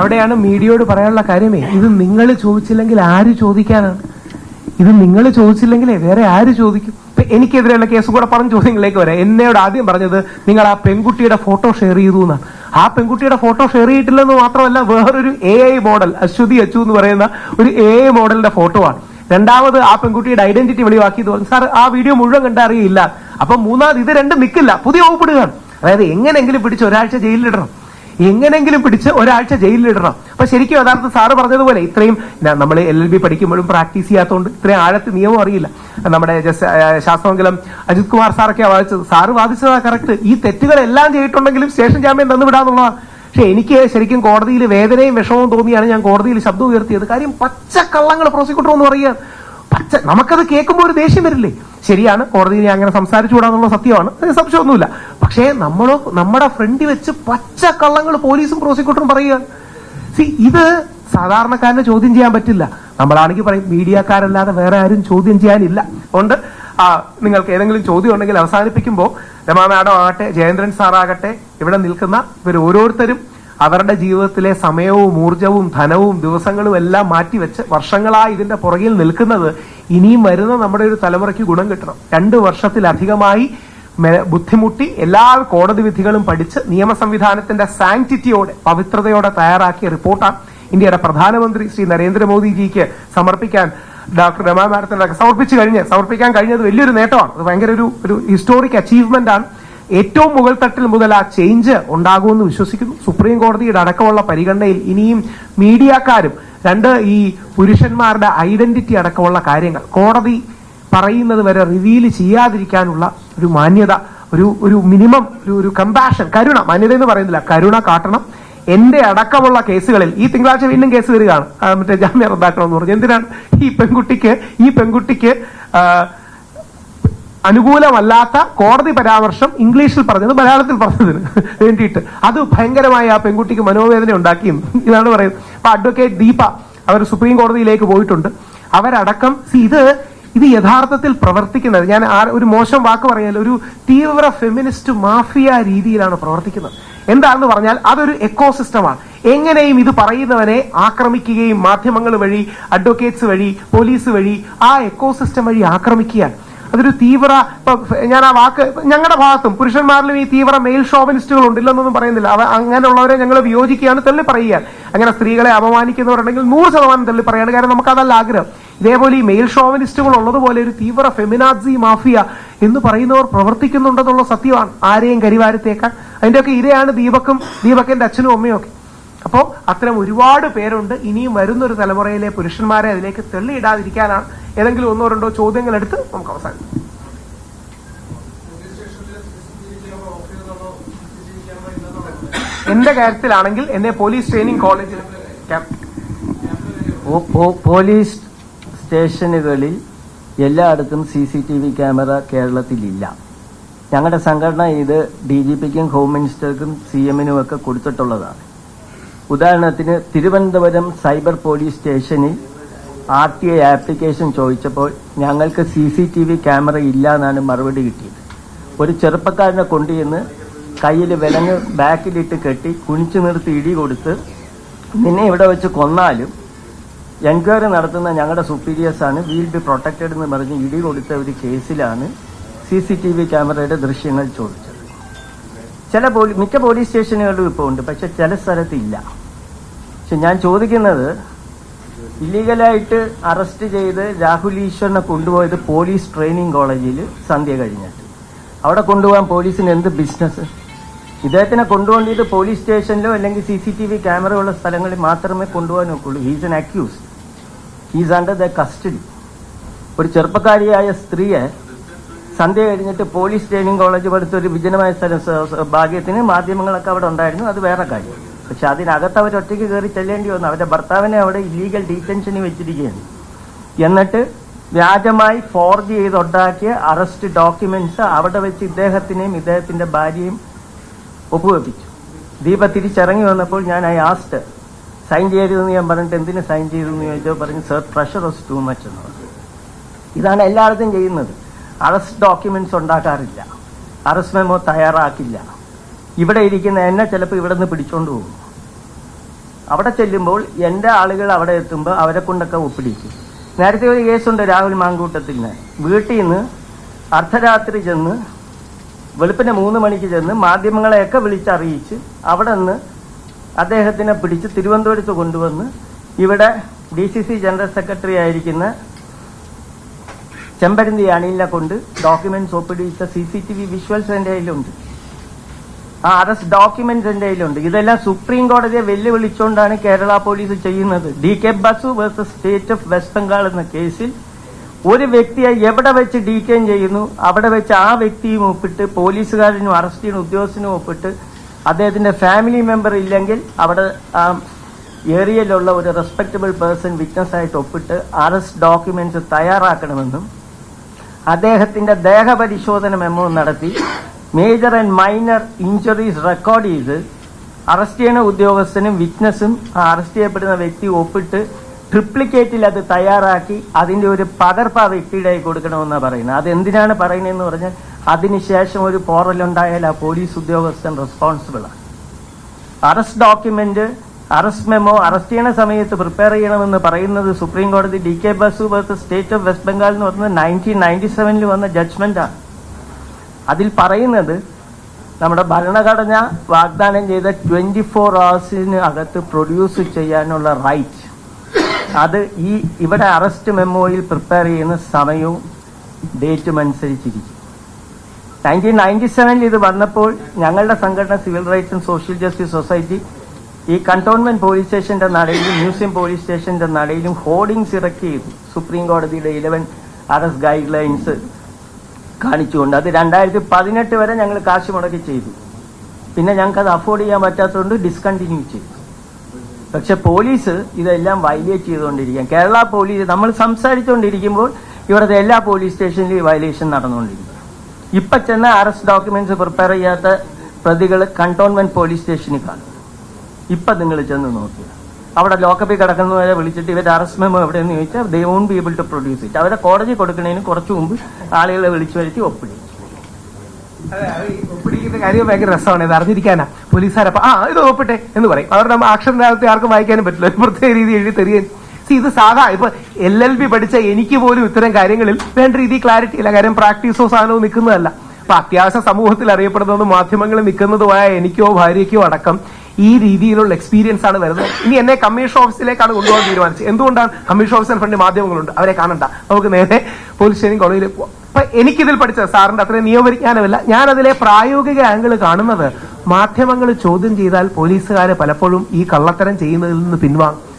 അവിടെയാണ് മീഡിയയോട് പറയാനുള്ള കാര്യമേ. ഇത് നിങ്ങൾ ചോദിച്ചില്ലെങ്കിൽ ആര് ചോദിക്കാനാണ്? ഇത് നിങ്ങൾ ചോദിച്ചില്ലെങ്കിലേ വേറെ ആര് ചോദിക്കും? എനിക്കെതിരെയുള്ള കേസ് കൂടെ പറഞ്ഞ ചോദ്യങ്ങളിലേക്ക് വരാം. എന്നോട് ആദ്യം പറഞ്ഞത് നിങ്ങൾ ആ പെൺകുട്ടിയുടെ ഫോട്ടോ ഷെയർ ചെയ്തു എന്നാണ്. ആ പെൺകുട്ടിയുടെ ഫോട്ടോ ഷെയർ ചെയ്തിട്ടില്ലെന്ന് മാത്രമല്ല വേറൊരു A I model Aswathy Achu എന്ന് പറയുന്ന ഒരു എ ഐ മോഡലിന്റെ ഫോട്ടോ ആണ്. രണ്ടാമത് ആ പെൺകുട്ടിയുടെ ഐഡന്റിറ്റി വെളിവാക്കിയത് പറഞ്ഞു. സാർ ആ വീഡിയോ മുഴുവൻ കണ്ടറിയില്ല അപ്പൊ മൂന്നാമത് ഇത് രണ്ടും നിൽക്കില്ല പുതിയ വകുപ്പിടുകയാണ് അതായത് എങ്ങനെയെങ്കിലും പിടിച്ച് ഒരാഴ്ച ജയിലിലിടണം. എങ്ങനെങ്കിലും പിടിച്ച് ഒരാഴ്ച ജയിലിലിടണം. അപ്പൊ ശരിക്കും യഥാർത്ഥ സാറ് പറഞ്ഞതുപോലെ ഇത്രയും നമ്മൾ എൽ എൽ ബി പഠിക്കുമ്പോഴും പ്രാക്ടീസ് ചെയ്യാത്തതുകൊണ്ട് ഇത്രയും ആഴത്ത് നിയമം അറിയില്ല. നമ്മുടെ ശാസ്ത്രമംഗലം അജിത് കുമാർ സാറൊക്കെ വാദിച്ചത് സാറ് വാദിച്ചതാ കറക്റ്റ് ഈ തെറ്റുകളെല്ലാം ചെയ്തിട്ടുണ്ടെങ്കിലും സ്റ്റേഷൻ ജാമ്യം തന്നു വിടാന്നുള്ളതാണ് പക്ഷെ എനിക്ക് ശരിക്കും കോടതിയിൽ വേദനയും വിഷമവും തോന്നിയാണ് ഞാൻ കോടതിയിൽ ശബ്ദം ഉയർത്തിയത്. കാര്യം പച്ചക്കള്ളങ്ങൾ പ്രോസിക്യൂട്ടർ എന്ന് പറയുക നമുക്കത് കേൾക്കുമ്പോൾ ഒരു ദേഷ്യം വരില്ലേ? ശരിയാണ് കോടതിയിൽ അങ്ങനെ സംസാരിച്ചുകൂടാന്നുള്ള സത്യമാണ്. സംശയമൊന്നുമില്ല. പക്ഷേ നമ്മളോ നമ്മുടെ ഫ്രണ്ടിൽ വെച്ച് പച്ച കള്ളങ്ങൾ പോലീസും പ്രോസിക്യൂട്ടറും പറയുക സി ഇത് സാധാരണക്കാരനെ ചോദ്യം ചെയ്യാൻ പറ്റില്ല. നമ്മളാണെങ്കിൽ പറയും മീഡിയക്കാരല്ലാതെ വേറെ ആരും ചോദ്യം ചെയ്യാനില്ല. അതുകൊണ്ട് നിങ്ങൾക്ക് ഏതെങ്കിലും ചോദ്യം ഉണ്ടെങ്കിൽ അവസാനിപ്പിക്കുമ്പോൾ രമാ മാഡം ആകട്ടെ ജയേന്ദ്രൻ സാറാകട്ടെ ഇവിടെ നിൽക്കുന്ന ഇവർ ഓരോരുത്തരും അവരുടെ ജീവിതത്തിലെ സമയവും ഊർജവും ധനവും ദിവസങ്ങളും എല്ലാം മാറ്റിവെച്ച് വർഷങ്ങളായി ഇതിന്റെ പുറകിൽ നിൽക്കുന്നത് ഇനിയും വരുന്ന നമ്മുടെ ഒരു തലമുറയ്ക്ക് ഗുണം കിട്ടണം. രണ്ട് വർഷത്തിലധികമായി ബുദ്ധിമുട്ടി എല്ലാ കോടതി വിധികളും പഠിച്ച് നിയമ സംവിധാനത്തിന്റെ സാങ്ക്ടിറ്റിയോടെ പവിത്രതയോടെ തയ്യാറാക്കിയ റിപ്പോർട്ടാണ് ഇന്ത്യയുടെ പ്രധാനമന്ത്രി ശ്രീ നരേന്ദ്രമോദിജിക്ക് സമർപ്പിക്കാൻ ഡോക്ടർ രമാ മാഡത്തിനൊക്കെ സമർപ്പിച്ചു കഴിഞ്ഞ് സമർപ്പിക്കാൻ കഴിഞ്ഞത് വലിയൊരു നേട്ടമാണ്. അത് ഭയങ്കര ഒരു ഒരു ഹിസ്റ്റോറിക് അച്ചീവ്മെന്റ് ആണ്. ഏറ്റവും മുകൾ തട്ടിൽ മുതൽ ആ ചേഞ്ച് ഉണ്ടാകുമെന്ന് വിശ്വസിക്കുന്നു. സുപ്രീം കോടതിയുടെ അടക്കമുള്ള പരിഗണനയിൽ ഇനിയും മീഡിയക്കാരും രണ്ട് ഈ പുരുഷന്മാരുടെ ഐഡന്റിറ്റി അടക്കമുള്ള കാര്യങ്ങൾ കോടതി പറയുന്നത് വരെ റിവീൽ ചെയ്യാതിരിക്കാനുള്ള ഒരു മാന്യത ഒരു ഒരു മിനിമം ഒരു ഒരു കമ്പാഷൻ കരുണ മാന്യത എന്ന് പറയുന്നില്ല. കരുണ കാട്ടണം. എന്റെ അടക്കമുള്ള കേസുകളിൽ ഈ തിങ്കളാഴ്ച വീണ്ടും കേസ് വരികയാണ്. മറ്റേ ജാമ്യം റദ്ദാക്കണം എന്ന് പറഞ്ഞു. എന്തിനാണ്? ഈ പെൺകുട്ടിക്ക് ഈ പെൺകുട്ടിക്ക് അനുകൂലമല്ലാത്ത കോടതി പരാമർശം ഇംഗ്ലീഷിൽ പറഞ്ഞത് മലയാളത്തിൽ പറഞ്ഞതിന് വേണ്ടിയിട്ട്. അത് ഭയങ്കരമായി ആ പെൺകുട്ടിക്ക് മനോവേദന ഉണ്ടാക്കി ഇതാണ് പറയുന്നത്. അപ്പൊ അഡ്വക്കേറ്റ് ദീപ അവർ സുപ്രീം കോടതിയിലേക്ക് പോയിട്ടുണ്ട്. അവരടക്കം സി ഇത് ഇത് യഥാർത്ഥത്തിൽ പ്രവർത്തിക്കുന്നത്. ഞാൻ ഒരു മോശം വാക്ക് പറഞ്ഞാൽ ഒരു തീവ്ര ഫെമിനിസ്റ്റ് മാഫിയ രീതിയിലാണ് പ്രവർത്തിക്കുന്നത്. എന്താണെന്ന് പറഞ്ഞാൽ അതൊരു എക്കോസിസ്റ്റമാണ് എങ്ങനെയും ഇത് പറയുന്നവനെ ആക്രമിക്കുകയും മാധ്യമങ്ങൾ വഴി അഡ്വക്കേറ്റ്സ് വഴി പോലീസ് വഴി ആ എക്കോസിസ്റ്റം വഴി ആക്രമിക്കുകയാണ്. അതൊരു തീവ്ര ഞാൻ ആ വാക്ക് ഞങ്ങളുടെ ഭാഗത്തും പുരുഷന്മാരിലും ഈ തീവ്ര മെയിൽ ഷോവനിസ്റ്റുകൾ ഉണ്ടില്ലെന്നൊന്നും പറയുന്നില്ല. അവ അങ്ങനെയുള്ളവരെ ഞങ്ങൾ വിയോജിക്കുകയാണ് തള്ളി പറയുകയാണ്. അങ്ങനെ സ്ത്രീകളെ അപമാനിക്കുന്നവരുണ്ടെങ്കിൽ നൂറ് ശതമാനം തള്ളി പറയാണ് കാരണം നമുക്ക് അതല്ല ആഗ്രഹം. ഇതേപോലെ ഈ മെയിൽ ഷോവനിസ്റ്റുകൾ ഉള്ളതുപോലെ ഒരു തീവ്ര ഫെമിനാസി മാഫിയ എന്ന് പറയുന്നവർ പ്രവർത്തിക്കുന്നുണ്ടെന്നുള്ള സത്യമാണ്. ആരെയും കരിവാരത്തേക്കാൻ. അതിന്റെയൊക്കെ ഇരയാണ് ദീപക്കും ദീപക്കിന്റെ അച്ഛനും അമ്മയും ഒക്കെ. അപ്പോൾ അത്തരം ഒരുപാട് പേരുണ്ട്. ഇനിയും വരുന്ന ഒരു തലമുറയിലെ പുരുഷന്മാരെ അതിലേക്ക് തെള്ളിയിടാതിരിക്കാനാണ് ഏതെങ്കിലും ഒന്നോ രണ്ടോ ചോദ്യങ്ങൾ എടുത്ത് നമുക്ക് അവസാനിപ്പിക്കാം. എന്റെ കാര്യത്തിലാണെങ്കിൽ എന്നെ പോലീസ് ട്രെയിനിങ് കോളേജിൽ പോലീസ് സ്റ്റേഷനുകളിൽ എല്ലായിടത്തും C C T V camera കേരളത്തിലില്ല. ഞങ്ങളുടെ സംഘടന ഇത് ഡി ജി പിക്കും ഹോം മിനിസ്റ്റർക്കും സി എമ്മിനും ഒക്കെ കൊടുത്തിട്ടുള്ളതാണ്. ഉദാഹരണത്തിന് തിരുവനന്തപുരം സൈബർ പോലീസ് സ്റ്റേഷനിൽ ആർ ടി ഐ ആപ്ലിക്കേഷൻ ചോദിച്ചപ്പോൾ ഞങ്ങൾക്ക് C C T V camera ഇല്ല എന്നാണ് മറുപടി കിട്ടിയത്. ഒരു ചെറുപ്പക്കാരനെ കൊണ്ടുചെന്ന് കയ്യിൽ വിലങ്ങ് ബാക്കിലിട്ട് കെട്ടി കുനിച്ചു നിർത്തി ഇടി കൊടുത്ത് നിന്നെ ഇവിടെ വെച്ച് കൊന്നാലും എൻക്വയറി നടത്തുന്ന ഞങ്ങളുടെ സുപ്പീരിയേഴ്സാണ് വിൽ ബി പ്രൊട്ടക്റ്റഡ് എന്ന് പറഞ്ഞ് ഇടി കൊടുത്ത ഒരു കേസിലാണ് സി സി ടി വി ക്യാമറയുടെ ദൃശ്യങ്ങൾ ചോദിച്ചത്. ചില പോലീ മിക്ക പോലീസ് സ്റ്റേഷനുകളിലും ഇപ്പോൾ ഉണ്ട്. പക്ഷെ ചില സ്ഥലത്ത് ഇല്ല. പക്ഷെ ഞാൻ ചോദിക്കുന്നത് ഇല്ലീഗലായിട്ട് അറസ്റ്റ് ചെയ്ത് രാഹുൽ ഈശ്വറിനെ കൊണ്ടുപോയത് പോലീസ് ട്രെയിനിങ് കോളേജിൽ സന്ധ്യ കഴിഞ്ഞിട്ട്. അവിടെ കൊണ്ടുപോകാൻ പോലീസിന് എന്ത് ബിസിനസ് ഇദ്ദേഹത്തിനെ കൊണ്ടുപോകേണ്ടത് പോലീസ് സ്റ്റേഷനിലോ അല്ലെങ്കിൽ C C T V camera ഉള്ള സ്ഥലങ്ങളിൽ മാത്രമേ കൊണ്ടുപോകാൻ നോക്കുള്ളൂ he's an accused he's under the custody ഒരു ചെറുപ്പക്കാരിയായ സ്ത്രീയെ സന്ധ്യ കഴിഞ്ഞിട്ട് പോലീസ് ട്രെയിനിങ് കോളേജ് പഠിത്ത ഒരു വിജനമായ സ്ഥലം ഭാഗ്യത്തിന് മാധ്യമങ്ങളൊക്കെ അവിടെ ഉണ്ടായിരുന്നു. അത് വേറെ കാര്യം. പക്ഷെ അതിനകത്ത് അവർ ഒറ്റയ്ക്ക് കയറി ചെല്ലേണ്ടി വന്നു. അവരുടെ ഭർത്താവിനെ അവിടെ ഇല്ലീഗൽ ഡീറ്റൻഷന് വെച്ചിരിക്കുകയാണ്. എന്നിട്ട് വ്യാജമായി ഫോർജ് ചെയ്ത് ഉണ്ടാക്കിയ അറസ്റ്റ് ഡോക്യുമെന്റ്സ് അവിടെ വെച്ച് ഇദ്ദേഹത്തിനെയും ഇദ്ദേഹത്തിന്റെ ഭാര്യയും ഒപ്പുവെപ്പിച്ചു. ദീപ തിരിച്ചിറങ്ങി വന്നപ്പോൾ ഞാൻ ഐ ആസ്റ്റ് സൈൻ ചെയ്തതെന്ന് ഞാൻ പറഞ്ഞിട്ട് എന്തിന് സൈൻ ചെയ്തു? എന്ന് ചോദിച്ചപ്പോൾ പറഞ്ഞു sir pressure was too much എന്ന് പറഞ്ഞു. ഇതാണ് എല്ലായിടത്തും ചെയ്യുന്നത്. അറസ്റ്റ് ഡോക്യുമെന്റ്സ് ഉണ്ടാക്കാറില്ല. അറസ്റ്റ് മെമ്മോ തയ്യാറാക്കില്ല. ഇവിടെ ഇരിക്കുന്ന എന്നെ ചിലപ്പോൾ ഇവിടെ നിന്ന് പിടിച്ചോണ്ട് പോകും. അവിടെ ചെല്ലുമ്പോൾ എന്റെ ആളുകൾ അവിടെ എത്തുമ്പോൾ അവരെ കൊണ്ടൊക്കെ ഒപ്പിടിക്കും. നേരത്തെ ഒരു കേസുണ്ട് രാഹുൽ മാങ്കൂട്ടത്തിന് വീട്ടിൽ നിന്ന് അർദ്ധരാത്രി ചെന്ന് വെളുപ്പിന് മൂന്ന് മണിക്ക് ചെന്ന് മാധ്യമങ്ങളെയൊക്കെ വിളിച്ചറിയിച്ച് അവിടെ നിന്ന് അദ്ദേഹത്തിനെ പിടിച്ച് തിരുവനന്തപുരത്ത് കൊണ്ടുവന്ന് ഇവിടെ D C C general secretary ആയിരിക്കുന്ന ചെമ്പരന്തി അണിലിനെ കൊണ്ട് documents ഒപ്പിടിച്ച C C T V visuals എന്റെ കയ്യിലുണ്ട്. ആ അറസ്റ്റ് ഡോക്യുമെന്റ്സ് എന്റെ കയ്യിലുണ്ട്. ഇതെല്ലാം സുപ്രീം കോടതിയെ വെല്ലുവിളിച്ചുകൊണ്ടാണ് കേരള പോലീസ് ചെയ്യുന്നത്. D K Basu versus state of West Bengal എന്ന കേസിൽ ഒരു വ്യക്തിയെ എവിടെ വെച്ച് ഡീറ്റെയിൻ ചെയ്യുന്നു അവിടെ വെച്ച് ആ വ്യക്തിയും ഒപ്പിട്ട് പോലീസുകാരനും അറസ്റ്റ് ചെയ്യുന്ന ഉദ്യോഗസ്ഥനും ഒപ്പിട്ട് അദ്ദേഹത്തിന്റെ ഫാമിലി മെമ്പർ ഇല്ലെങ്കിൽ അവിടെ ആ ഏരിയയിലുള്ള ഒരു റെസ്പെക്ടബിൾ പേഴ്സൺ വിറ്റ്നസ് ആയിട്ട് ഒപ്പിട്ട് അറസ്റ്റ് ഡോക്യുമെന്റ്സ് തയ്യാറാക്കണമെന്നും അദ്ദേഹത്തിന്റെ ദേഹപരിശോധന മെമ്മോ നടത്തി. Major and minor injuries record ചെയ്ത് അറസ്റ്റ് ചെയ്യുന്ന ഉദ്യോഗസ്ഥനും വിറ്റ്നസും അറസ്റ്റ് ചെയ്യപ്പെടുന്ന വ്യക്തി ഒപ്പിട്ട് ട്രിപ്ലിക്കേറ്റിൽ അത് തയ്യാറാക്കി അതിന്റെ ഒരു പകർപ്പ് ആ വ്യക്തിയുടെ കൊടുക്കണമെന്നാണ് പറയുന്നത്. അത് എന്തിനാണ് പറയുന്നതെന്ന് പറഞ്ഞാൽ അതിനുശേഷം ഒരു പോറലുണ്ടായാൽ ആ പോലീസ് ഉദ്യോഗസ്ഥൻ റെസ്പോൺസിബിൾ ആണ്. Arrest document arrest memo arrest ചെയ്യണ സമയത്ത് പ്രിപ്പയർ ചെയ്യണമെന്ന് പറയുന്നത് സുപ്രീം കോടതി D K Basu versus state of West Bengal എന്ന് പറയുന്നത് നയന്റീൻ നയന്റി സെവനിൽ വന്ന ജഡ്ജ്മെന്റാണ് അതിൽ പറയുന്നത് നമ്മുടെ ഭരണഘടന വാഗ്ദാനം ചെയ്ത ട്വന്റി ഫോർ അവേഴ്സിന് അകത്ത് പ്രൊഡ്യൂസ് ചെയ്യാനുള്ള റൈറ്റ് അത് ഈ ഇവിടെ അറസ്റ്റ് മെമ്മോയിൽ പ്രിപ്പയർ ചെയ്യുന്ന സമയവും ഡേറ്റും അനുസരിച്ചിരിക്കും. നയന്റീൻ നയന്റി സെവനിൽ ഇത് വന്നപ്പോൾ ഞങ്ങളുടെ സംഘടന civil rights and social justice society ഈ കണ്ടോൺമെന്റ് പോലീസ് സ്റ്റേഷന്റെ നടയിലും മ്യൂസിയം പോലീസ് സ്റ്റേഷന്റെ നടയിലും ഹോർഡിങ്സ് ഇറക്കി സുപ്രീം കോടതിയുടെ ഇലവൻ അറസ്റ്റ് ഗൈഡ് ലൈൻസ് കാണിച്ചുകൊണ്ട് അത് രണ്ടായിരത്തി പതിനെട്ട് വരെ ഞങ്ങൾ കാശ് മുടക്കി ചെയ്തു. പിന്നെ ഞങ്ങൾക്ക് അത് അഫോർഡ് ചെയ്യാൻ പറ്റാത്തതുകൊണ്ട് ഡിസ്കണ്ടിന്യൂ ചെയ്തു. പക്ഷെ പോലീസ് ഇതെല്ലാം വയലേറ്റ് ചെയ്തുകൊണ്ടിരിക്കുക കേരള പോലീസ് നമ്മൾ സംസാരിച്ചുകൊണ്ടിരിക്കുമ്പോൾ ഇവിടുത്തെ എല്ലാ പോലീസ് സ്റ്റേഷനിലും ഈ വയലേഷൻ നടന്നുകൊണ്ടിരിക്കും ഇപ്പൊ ചെന്ന അറസ്റ്റ് ഡോക്യുമെന്റ്സ് പ്രിപ്പയർ ചെയ്യാത്ത പ്രതികൾ കണ്ടോൺമെന്റ് പോലീസ് സ്റ്റേഷനിൽ കാണും. ഇപ്പൊ നിങ്ങൾ ചെന്ന് നോക്കുക അവിടെ ലോക്കപ്പിൽ കിടക്കുന്നവരെ വിളിച്ചിട്ട് ഇവരുടെ അറസ്റ്റ് മെമ്മോ എവിടെയെന്ന് ചോദിച്ചാൽ they won't be able to produce it അവരെ കോടതി കൊടുക്കുന്നതിന് കുറച്ചു മുമ്പ് ആളുകളെ വിളിച്ചു വരുത്തി ഒപ്പിടി. അതെ, അത് ഒപ്പിടിക്കുന്ന കാര്യം ഭയങ്കര രസമാണ്. ഇത് അറിഞ്ഞിരിക്കാനാ. പോലീസുകാരപ്പ ആ ഇത് ഒപ്പിട്ടെ എന്ന് പറയും. അവരുടെ അക്ഷരത്തെ ആർക്കും വായിക്കാനും പറ്റില്ല. ഒരു പ്രത്യേക രീതി എഴുതി തരികയും See, ഇത് സാധാ ഇപ്പൊ എൽ എൽ ബി പഠിച്ച എനിക്ക് പോലും ഇത്തരം കാര്യങ്ങളിൽ വേണ്ട രീതി ക്ലാരിറ്റി ഇല്ല. കാര്യം പ്രാക്ടീസോ സാധനവും നിൽക്കുന്നതല്ല. അപ്പൊ അത്യാവശ്യ സമൂഹത്തിൽ അറിയപ്പെടുന്നതും മാധ്യമങ്ങളിൽ നിൽക്കുന്നതുമായ എനിക്കോ ഭാര്യയ്ക്കോ അടക്കം ഈ രീതിയിലുള്ള എക്സ്പീരിയൻസ് ആണ് വരുന്നത്. ഇനി എന്നെ കമ്മീഷൻ ഓഫീസിലേക്കാണ് കൊണ്ടുപോകാൻ തീരുമാനിച്ചത്. എന്തുകൊണ്ടാണ് കമ്മീഷൻ ഓഫീസർ ഫ്രണ്ട് മാധ്യമങ്ങളുണ്ട്? അവരെ കാണണ്ട. നമുക്ക് നേരെ പോലീസ് സ്റ്റേഷൻ കോളേജിൽ പോവാം. അപ്പൊ എനിക്കിതിൽ പഠിച്ച സാറിന്റെ അത്രയും നിയമപരിജ്ഞാനമില്ല ഞാൻ അതിലെ പ്രായോഗിക ആംഗിൾ കാണുന്നത് മാധ്യമങ്ങൾ ചോദ്യം ചെയ്താൽ പോലീസുകാർ പലപ്പോഴും ഈ കള്ളത്തരം ചെയ്യുന്നതിൽ നിന്ന് പിൻവാങ്ങും.